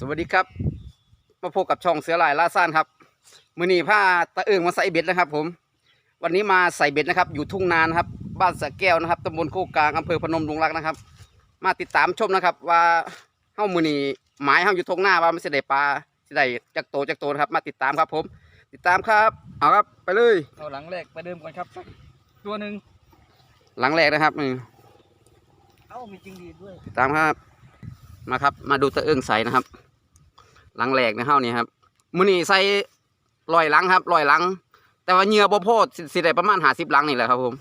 สวัสดีครับ มาพบกับช่องเสือลายล่าซ่านครับ มือนี้ผ้าตะเอิงมาใส่เบ็ดนะครับ ผม วันนี้มาใส่เบ็ดนะครับ อยู่ทุ่งนานะครับ บ้านสะแก้วนะครับตำบลโคกกลางอำเภอพนมรุงรักนะครับ มาติดตามชมนะครับ ว่าเฮ้ามือนี้หมายเฮ้าอยู่ทุ่งนาว่ามันจะได้ปลาจะได้จักโตจักโตนะครับ มาติดตามครับ ผม ติดตามครับเอาครับไปเลยเอาหลังแรกไปเดิมก่อนครับสักตัวหนึ่งหลังแรกนะครับนี่เอ้ามีจริงดีด้วยติดตามครับมาครับ มาดูตะเอิงใส่นะครับ หลังแรกนะเฮ้านี่ครับมือนี้ใส่ลอยหลังครับลอยหลัง แต่ว่าเหงื่อบ่พอสิสิได้ประมาณหาสิบหลังนี่แหละครับผม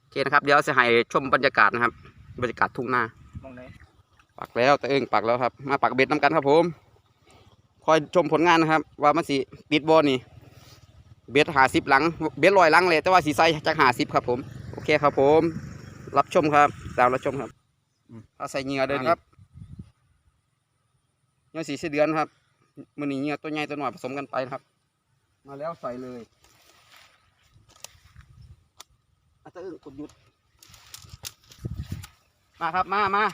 โอเคนะครับ เดี๋ยวจะให้ชมบรรยากาศนะครับ บรรยากาศทุ่งนามองไหนปักแล้วตะเอิงปักแล้วครับ มาปักเบ็ดน้ำกันครับผม คอยชมผลงานนะครับ ว่ามันสิติดบอนี่เบ็ดหาสิบหลัง เบ็ดลอยหลังเลย แต่ว่าสีใส่จากหาสิบครับผม โอเคครับผม รับชมครับ ตามรับชมครับถ้าใส่เหงื่อเด้อนี่ครับ เหงื่อสีเดือนครับมือนี้เหงื่อตัวใหญ่ตัวน้อยผสมกันไปครับ มาแล้วใส่เลยอาตะอึ้งกดหยุด มาครับ มามา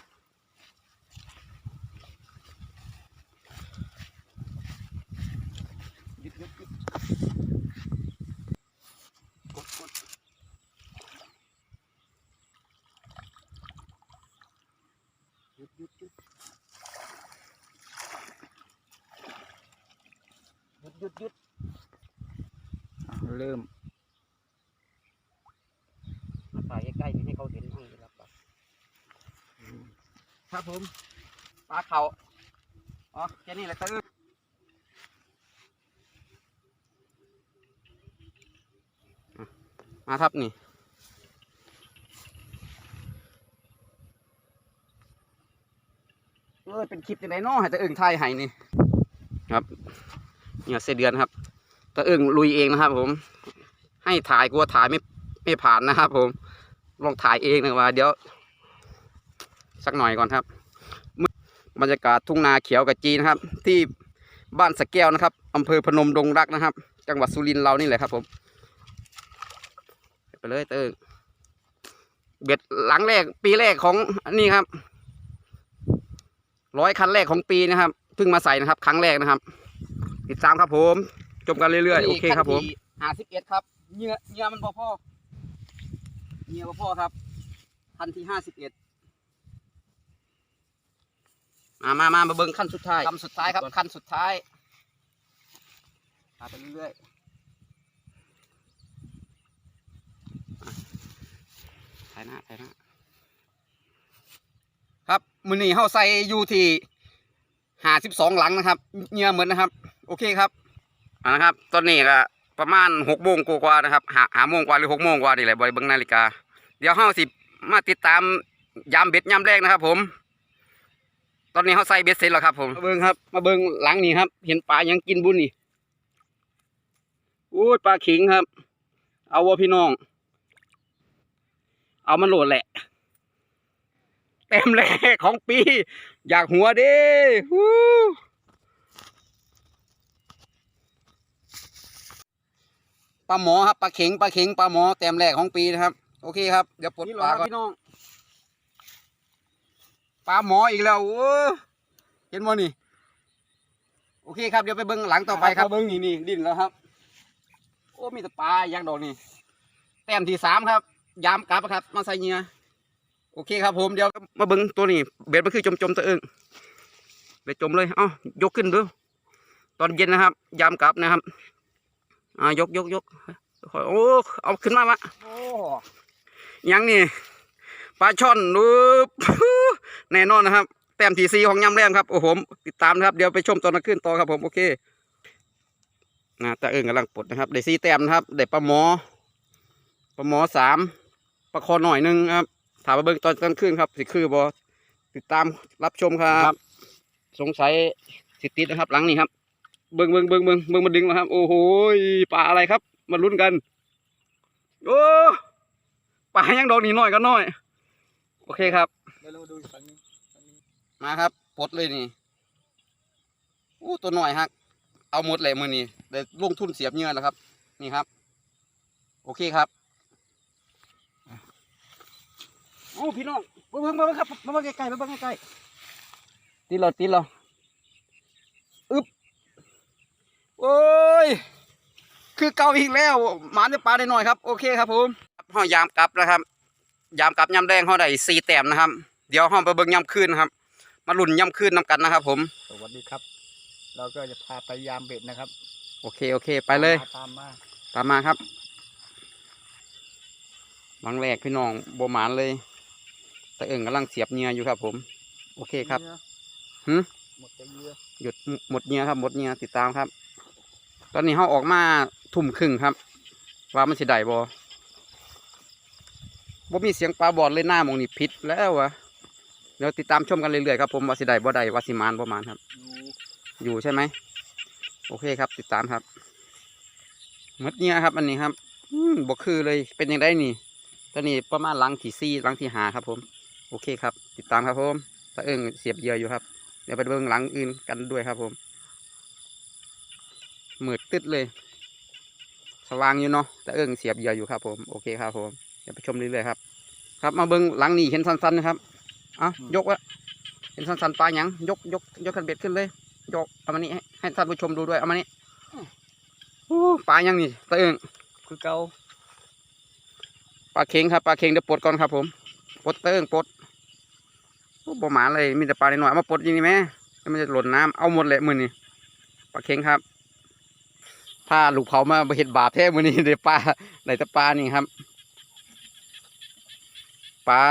หยุดหยุดหยุดกดกดหยุดหยุดหยุดหยุดหยุดหยุด เริ่ม มาถ่ายใกล้ๆนี่ให้เขาเห็นให้รับปลา ครับผมปลาเขาอ๋อแค่นี้แหละตื้อมาครับนี่เออเป็นคลิปยังไงเนาะให้ตะเอิงไทยให้นี่ครับเนี่ยเสเดือนครับตะเอิงลุยเองนะครับ ผม ให้ถ่ายกลัวถ่ายไม่ไม่ผ่านนะครับ ผมลองถ่ายเองหนะว่าเดี๋ยว สักหน่อยก่อนครับมื้อบรรยากาศทุ่งนาเขียวกับจีนะครับ ที่บ้านสะแก้วนะครับอำเภอพนมดงรักนะครับ จังหวัดสุรินทร์เรานี่แหละครับ ผม ไปเลยเติงเบ็ดหลังแรกปีแรกของอันนี้ครับร้อยคันแรกของปีนะครับเพิ่งมาใส่นะครับ ครั้งแรกนะครับ ติดตามครับผมชมกันเรื่อยๆโอเคครับผมห้าสิบเอ็ดครับเหงื่อเหงื่อมันพอพ่อเหงื่อพอพ่อครับ คันที่ห้าสิบเอ็ด มามามามาเบิ้งขั้นสุดท้ายขั้นสุดท้ายครับขั้นสุดท้ายพาไปเรื่อยๆถ่ายหน้าถ่ายหน้าครับมือนี้เฮาใส่อยู่ที่ห้าสิบสองหลังนะครับเหงื่อเหมือนนะครับ โอเคครับอ่านะครับ ตอนนี้ก็ประมาณหกโมงกว่าๆนะครับหาหาโมงกว่าหรือหกโมงกว่านี่แหละบริเบิงนาฬิกา เดี๋ยวเฮาสิมาติดตามยามเบ็ดยามแรกนะครับผม ตอนนี้เฮาใส่เบ็ดเสร็จแล้วครับ ผมมาเบิ้งครับ มาเบิ้งหลังนี้ครับ เห็นปลายังกินบุญนี่อู้ยปลาขิงครับ เอาวะพี่น้อง เอามันโหลดแหละ เต็มแรกของปี อยากหัวเด้ฮู้ปลาหมอครับปลาเข็งปลาเข็งปลาหมอเต็มแรกของปีนะครับ โอเคครับ เดี๋ยวปลดปลาก่อนพี่น้อง ปลาหมออีกแล้วโอ้เห็นบ่นี่ โอเคครับเดี๋ยวไปเบิ้งหลังต่อไปครับเบิ้งนี่นี่ดิ้นแล้วครับ โอ้มีแต่ปลาอย่างดอกนี่แต้มที่สามครับ ยามกลับครับ มาใส่เหงื่อโอเคครับผมเดี๋ยวมาเบิ้งตัวนี้ เบ็ดมันคือจมจมๆตะเอิงเบ็ดจมเลยเอ้ายกขึ้นดูตอนเย็นนะครับ ยามกลับนะครับอ่ายกยกยกค่อยโอ้เอาขึ้นมาวะโอ้ยังนี่ป ลาช่อนรูปแน่นอนนะครับ แต้มทีซีของยำแรมครับ โอ้โหติดตามนะครับ เดี๋ยวไปชมตอนนักขึ้นต่อครับผม โอเคนะตะเอิงกำลังปลดนะครับ ได้ซีแต้มนะครับ ได้ปลาหมอ ปลาหมอสามปลาคอหน่อยหนึงครับ ถามมาเบิ่งตอนกลางคืนครับ สิคือบอติดตามรับชมครับ สงสัยสิติดนะครับ หลังนี้ครับ เบิ่งเบิ่งเบิ่งเบิ่งเบิ่งมาดึงนะครับ โอ้โหปลาอะไรครับ มาลุ้นกัน โอ้ปลายังดอกนี้น้อยก็น้อย โอเคครับเดี๋ยวเรามาดูอีกฝั่งหนึงฝั่งนี้มาครับปลดเลยนี่อู้ตัวหน่อยฮัก เอาหมดเลยมือนี้ได้ลงทุนเสียบเงินแล้วครับ นี่ครับ โอเคครับโอ้พี่น้องเบิ่งเบิ่งเบิ่งครับมาเบิ่งใกล้ๆมาเบิ่งใกล้ๆติดเราติดเราอึ๊บโอ้ยคือเก่าอีกแล้วหมาในปลาได้หน่อยครับ โอเคครับผมห้อยามกลับนะครับ ยามกลับยามแดงเขาได้สี่แต้มนะครับ เดี๋ยวห้องไปเบิ่งยามคืนนะครับ มาลุ่นยามคืนนำกันนะครับ ผม สวัสดีครับ เราก็จะพาไปยามเบ็ดนะครับ โอเคโอเค ไปเลยตามมาตามมาครับบางแรกพี่น้องโบหมานเลยตะเอิงกำลังเสียบเหงื่ออยู่ครับ ผม โอเคครับหึหมดจะเยื่อหยุดหมดเหงื่อครับ หมดเหงื่อติดตามครับ ตอนนี้เขาออกมาทุ่มครึ่งครับ ว่ามันสิได้บ่ บ่มีเสียงปลาบอดเลยหน้ามองนี่ผิดแล้ววะเดี๋ยวติดตามชมกันเรื่อยๆครับผมว่าสิได้บ่ได้ว่าสิมานบ่มานครับ อยู่ใช่ไหมโอเคครับ ติดตามครับมดเนี่ยครับ อันนี้ครับ อืมบกคือเลยเป็นยังไงนี่ตอนนี้ประมาณลังที่สี่ลังที่หาครับผม โอเคครับ ติดตามครับผมตะเอิงเสียบเหยื่ออยู่ครับ เดี๋ยวไปเบิ่งหลังอื่นกันด้วยครับผมมืดตึ๊ดเลยสว่างอยู่เนาะตะเอิงเสียบเหยื่ออยู่ครับผม โอเคครับผม เดี๋ยวไปชมเรื่อยๆครับ ครับมาเบิ่งหลังนี่เห็นสั้นๆนะครับอะยกวะเห็นสั้นๆปลาหยังยกยกยกคันเบ็ดขึ้นเลยยกเอามานี่ให้ให้ท่านผู้ชมดูด้วยเอามานี่โอ้ปลายังนี่ตะเอิงคือเก่าปลาเค็งครับปลาเค็งเดี๋ยวปลดก่อนครับ ผมปลดตะเอิงปลดโอ้บ่หมาเลยมีแต่ปลาหน่อยๆเอามาปลดอยังนี่แม่ให้มันจะหล่นน้ำเอาหมดเลยมือนี่ปลาเค็งครับถ้าลูกเผามาเห็ดบาปแท้มือนี่เดี๋ยวปลาไหนแต่ปลานี่ครับ ปลา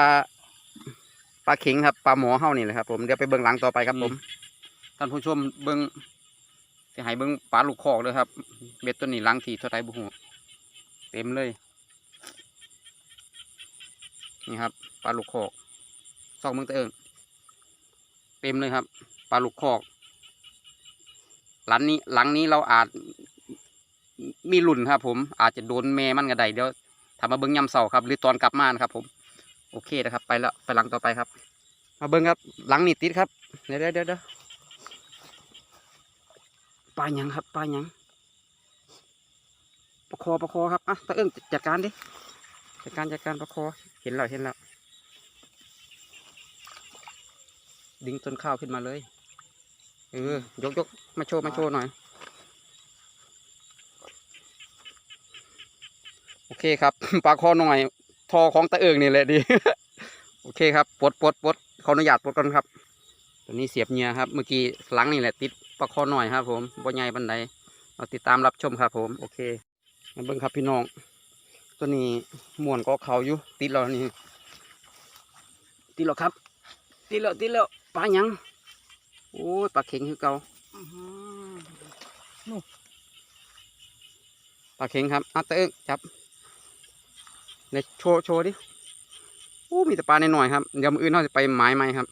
ปลาเค็งครับปลาหมอเฮานี่แหละครับ ผมเดี๋ยวไปเบิ่งหลังต่อไปครับ ผมท่านผู้ชมเบิ่งจะให้เบิ่งปลาลูกคอกเลยครับ เบ็ดตัวนี้หลังที่เท่าไรบุหูเต็มเลย นี่ครับปลาลูกคอกซอกเมืองตะเอิงเต็มเลยครับปลาลูกคอก หลังนี้หลังนี้เราอาจมีหลุ่นครับ ผมอาจจะโดนแม่มันกระไดเดี๋ยวทำมาเบิ้งยำเสาครับ หรือตอนกลับมานะครับผม โอเคนะครับ ไปแล้วไปหลังต่อไปครับ มาเบิ้งครับ หลังนี่ติดครับ เดี๋ยวเดี๋ยวเดี๋ยวปลาหยังครับปลาหยังประคอประคอครับอะตะเอิงจัดการดิจัดการจัดการประคอเห็นแล้วเห็นแล้วดึงต้นข้าวขึ้นมาเลยเออยกยกมาโชว์มาโชว์หน่อย โอเคครับปลาคอหน่อย ทอของตะเอิงนี่แหละดี โอเคครับปลดปลดปลดขออนุญาตปลดก่อนครับตัวนี้เสียบเหงียครับ เมื่อกี้หลังนี่แหละติดปลาคอหน่อยครับ ผมบ่ใหญ่บันไดเราติดตามรับชมครับ ผม โอเคมาเบิ่งครับพี่น้อง ตัวนี้ม่วนก็เขาอยู่ติดแล้วนี่ติดแล้วครับ ติดแล้วติดแล้วปลาหยังโอ้ยปลาเข็งคือเก่าอื้อหือปลาเข็งครับอะเตะเอิ้งจับ ในโชว์โชว์ดิโอ้มีแต่ปลาในหน่อยครับเดี๋ยวมืออื่นเราจะไปหมายไหมครับ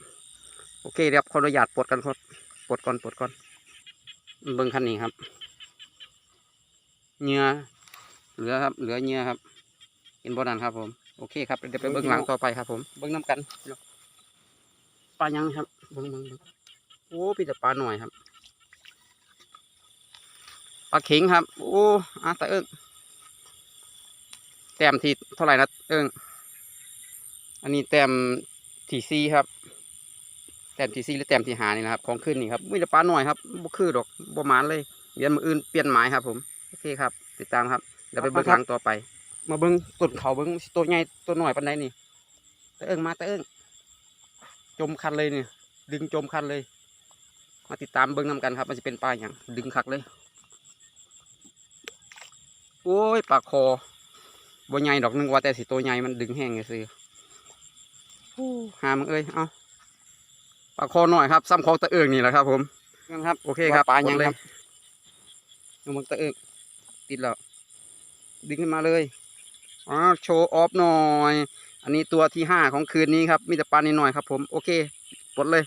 โอเคเดี๋ยวขออนุญาตปลดกันครับปลดก่อนปลดก่อนเบิ้งคันนี้ครับเหงื่อเหลือครับเหลือเหงื่อครับเห็นบ่นั่นครับผมโอเคครับเดี๋ยวไปเบิ้งหลังต่อไปครับ ผมเบิ้งน้ำกันปลายังครับเบิ้งเบิ้งเบิ้งโอ้มีแต่ปลาหน่อยครับปลาเข็งครับ โอ้อาตาเอิง ต้มที่เท่าไหร่นะเอิงอันนี้แต้มที่ซีครับ แต้มที่ซีหรือแต้มที่หานี่นะครับ ของขึ้นนี่ครับมีแต่ปลาหน่อยครับบ่คือดอกบ่มานเลยเดี๋ยวมืออื่นเปลี่ยนหมายครับผมโอเคครับ ติดตามครับเดี๋ยวไปเบิ้งหลังต่อไป มาเบิ้งต้นเขาเบิ้งตัวใหญ่ตัวหน่อยปันใดนี่ตาเอิงมาตาเอิงจมคันเลยนี่ดึงจมคันเลย มาติดตามเบิ้งนำกันครับ มันจะเป็นปลาอย่างดึงคักเลย โอ้ยปลาคอ บ่ใหญ่ดอกหนึงว่าแต่สิตัวใหญ่มันดึงแห้งไงซื้อโอ้หามึงเอ้ย เอาปลาคอหน่อยครับซ้ำคอตะเอิงนี่แหละครับ ผมนั่นครับ โอเคครับปลาหมยัดงเลยครับเอามึงตะเอิงติดแล้ว ดึงขึ้นมาเลยอ๋อโชว์ออฟหน่อย อันนี้ตัวที่ห้าของคืนนี้ครับ มีแต่ปลานิดหน่อยครับ ผม โอเค ปลดเลย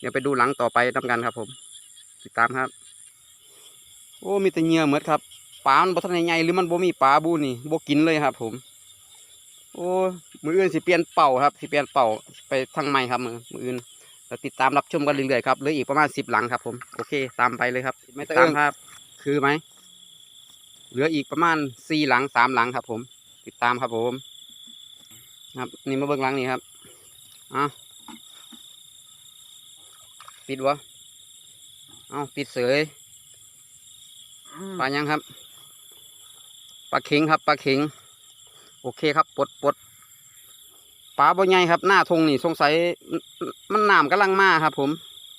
เดี๋ยวไปดูหลังต่อไปทำกันครับ ผม ติดตามครับ โอ้ มีแต่เหงื่อเหมือดครับ ปลามันบ่ทันได้ใหญ่หรือมันบ่มีปลาบูนี่บ่กินเลยครับ ผม โอ้มืออื่นสิเปลี่ยนเป่าครับสิเปลี่ยนเป่าไปทางใหม่ครับมือมืออื่นเราติดตามรับชมกันเรื่อยๆครับเหลืออีกประมาณสิบหลังครับผมโอเค ตามไปเลยครับไม่ตามครับ คือไหมเหลืออีกประมาณสี่หลังสามหลังครับ ผม ติดตามครับผม ครับ นี่มาเบิ่งหลังนี่ครับอะติดวะเอาติดเสยปลายังครับ ปลาเข็งครับปลาเข็ง โอเคครับปลดปลดปลาบ่ใหญ่ครับ หน้าทงนี่สงสัยมันน้ำกำลังมาครับ ผม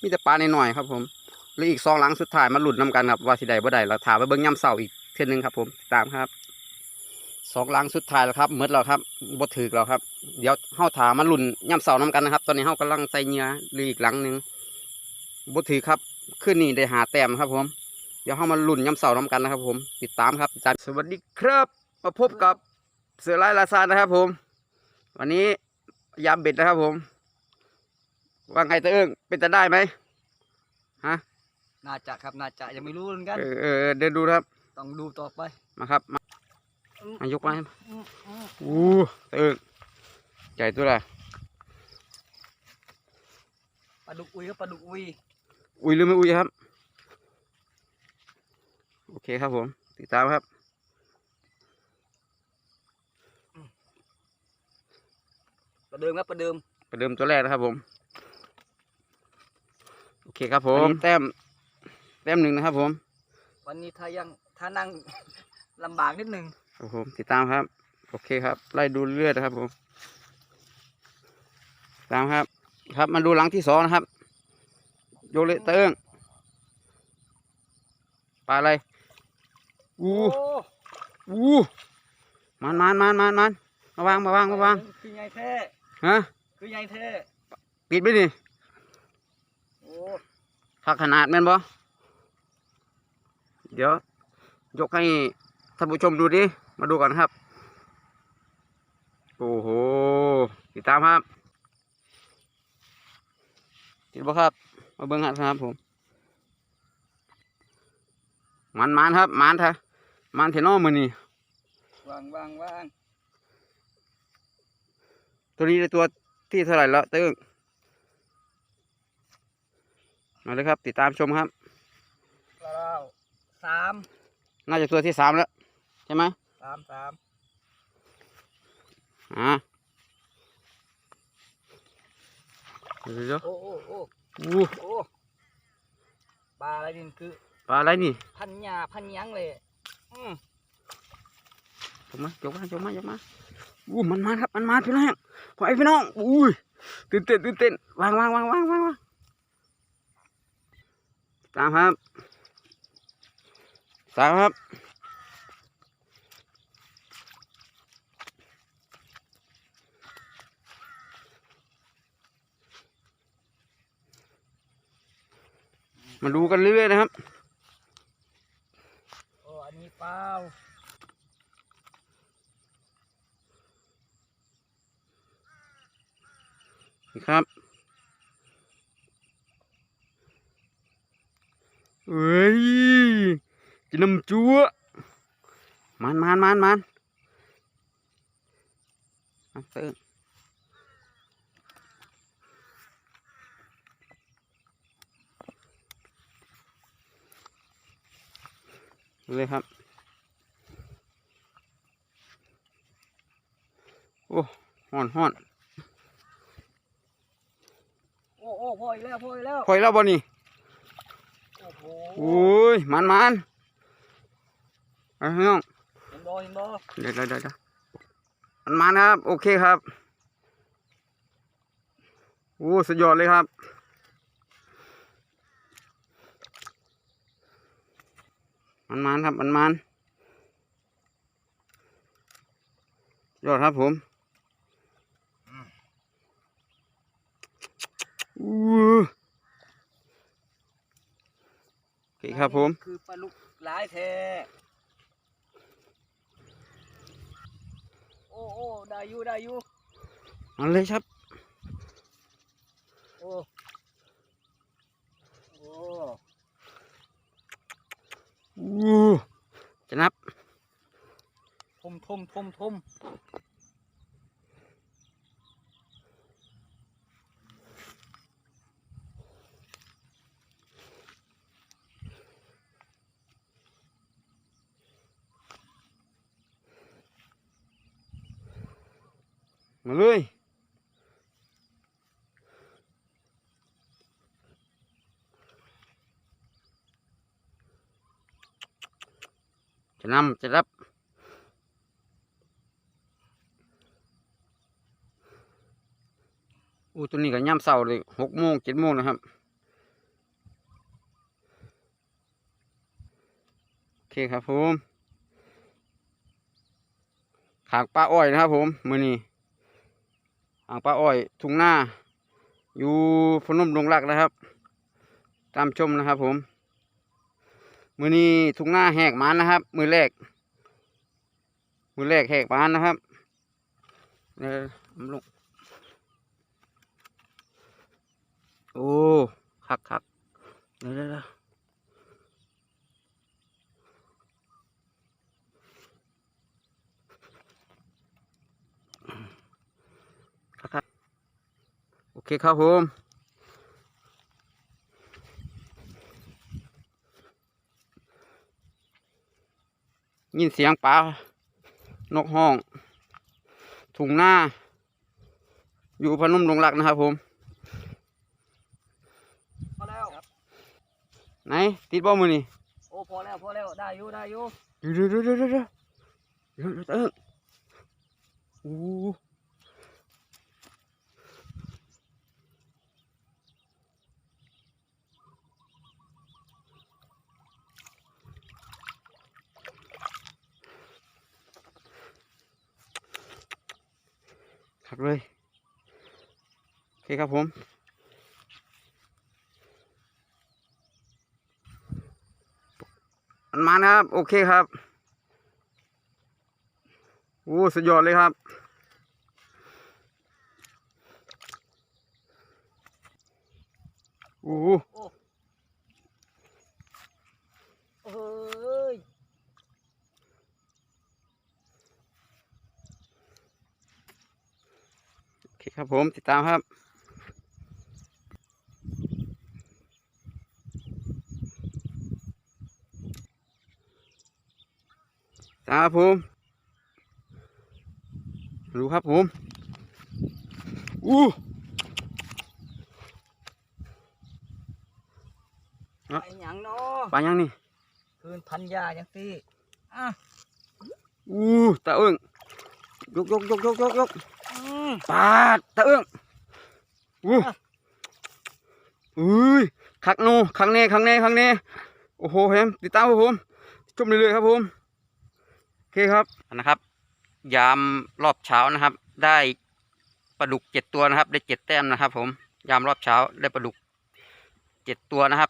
มีแต่ปลาหน่อยๆครับ ผมหรืออีกสองหลังสุดท้ายมาหลุดน้กันครับว่าสิได้บ่ได้เราถามไปเบิ้งย่ำเสาอีกเทื่นึงครับ ผมตามครับสองหลังสุดท้ายแล้วครับเมดแล้วครับบ่ถือแล้วครับ เดี๋ยวเฮาถามมาหลุนย่ำเสาน้กันนะครับ ตอนนี้เฮากำลังใส่เหงื่อหรืออีกหลังหนึ่งบ่ถือครับขึ้นนี่ได้หาแต้มครับ ผม เดี๋ยวเฮามาหลุนย่ำเสาน้กันนะครับ ผมติดตามครับติดตามสวัสดีครับมาพบกับเสือไล่ลาซานนะครับ ผม วันนี้ยามเบ็ดนะครับ ผมว่าไงเตอเอิงเป็นจะได้ไหมฮะน่าจะครับน่าจะยังไม่รู้เหมือนกันเออเออเออเดินดูนะครับ ต้องดูต่อไปมาครับมามายกมาให้อืมอืมอู้เตอเอิงใหญ่ตัวอะไรปลาดุกอุยครับปลาดุกอุยอุ้ยหรือไม่อุ้ยครับ โอเคครับผม ติดตามครับปลาเดิมครับปลาเดิมประเดิมตัวแรกนะครับผม โอเคครับผมแต้มแต้มหนึ่งนะครับผม วันนี้ถ้ายังถ้านั่ง ลำบากนิดหนึ่งครับผมติดตามครับ โอเคครับ ไล่ดูเรื่อยๆนะครับผม ตามครับ ครับมาดูหลังที่สองนะครับ โยกเลยเติ้งปลาอะไร อู้อู้มันมันมันมันมันมาวางมาวางมาวางคือใหญ่แท้ฮะคือใหญ่แท้ปิดไปดิโอ้ผักขนาดแม่นบ่เดี๋ยวยกให้ท่านผู้ชมดูดิมาดูก่อนครับ โอ้โหติดตามครับติดบ่ครับ มาเบิ่งหัดครับผมมันมันครับมันเถอะ มันเทนอมือนี่วางวางวางตัวนี้ได้ตัวที่เท่าไหร่แล้วตึ้งมาเลยครับ ติดตามชมครับปลาเราสามน่าจะตัวที่สามแล้ว ใช่ไหมสามสามอ่าเดี๋ยวเดี๋ยวโอ้โอ้โอ้อู้โอ้ปลาอะไรนี่คือปลาอะไรนี่ พันหญ้าพันหยังเลย อืมยกมายกมายกมายกมาอู้มันมาครับมันมาพี่น้องขอไอพี่น้องอุ้ยตื่นเต้นตื่นเต้นวางวางวางวางวางตามครับตามครับมาดูกันเรื่อยๆนะครับ เปล่าครับเอ้ยกินน้ำจั๊วมันมันมันมันเอาเติมเลยครับ โอ้ห่อนห่อนโอ้โอ้พออีกแล้วพออีกแล้วคอยแล้วบ่นี่โอ้โหโอ้ยมันมันเอาพี่น้องเห็นบ่เห็นบ่เดี๋ยวเดี๋ยวเดี๋ยวเดี๋ยวมันมันครับ โอเคครับโอ้สุดยอดเลยครับมันมันครับมันมันยอดครับผม โอเคครับผม คือปลาลูกหลายแท้โอ้โอ้ได้อยู่ได้อยู่มันเลยครับ โอ้โอ้อู้จะนับ ทมทมทมทม มาเลยจะนำจะรับอู้ตัวนี้ก็ย่ำเสาเลยหกโมงเจ็ดโมงนะครับ โอเคครับผมขากปลาอ้อยนะครับผม มือนี้ ขางปลาอ้อยทุ่งหน้า อยู่พนมดงรักนะครับ ตามชมนะครับผม มือนี้ทุ่งหน้าแหกมันนะครับ มือแรก มือแรกแหกมันนะครับเออลงโอ้คักคักเดี๋ยวเดี๋ยว เดี๋ยวคักคักโอเคครับผมยินเสียงปลานกห้อง ถุงหน้า อยู่พนมดงรักนะครับผมพอแล้วไหน ติดบ่มือนี่โอ้พอแล้วพอแล้วได้อยู่ได้อยู่เดี๋ยวเดี๋ยวเดี๋ยวเดี๋ยวเดี๋ยวเดี๋ยวเดี๋ยวเออโอ้ักเลย โอเคครับผมมันมานะครับโอเคครับ โอ้ สุดยอดเลยครับ โอ้ เอ้ย โอเคครับผมติดตามครับตามครับผมดูครับผมอู้ไอ้หยังเนาะปลายังนี่คืนพันยาจังสิอะอู้ตาเอิงยกยกยกยกยกยกอืม ปาดตาเอิงอู้อุ้ยคักโนคักแน่คักแน่คักแน่โอ้โหแฮมติดตามครับผมชมเรื่อยๆครับผมโอเคครับนะครับ ยามรอบเช้านะครับ ได้ปลาดุกเจ็ดตัวนะครับ ได้เจ็ดแต้มนะครับ ผมยามรอบเช้าได้ปลาดุกเจ็ดตัวนะครับ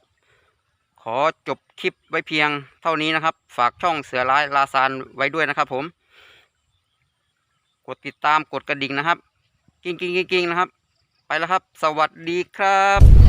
ขอจบคลิปไว้เพียงเท่านี้นะครับ ฝากช่องเสือร้ายลาซานไว้ด้วยนะครับผม ดติดตามกดกระดิ่งนะครับกิ้งกิ้งกิ้งกิ้งนะครับ ไปแล้วครับ สวัสดีครับ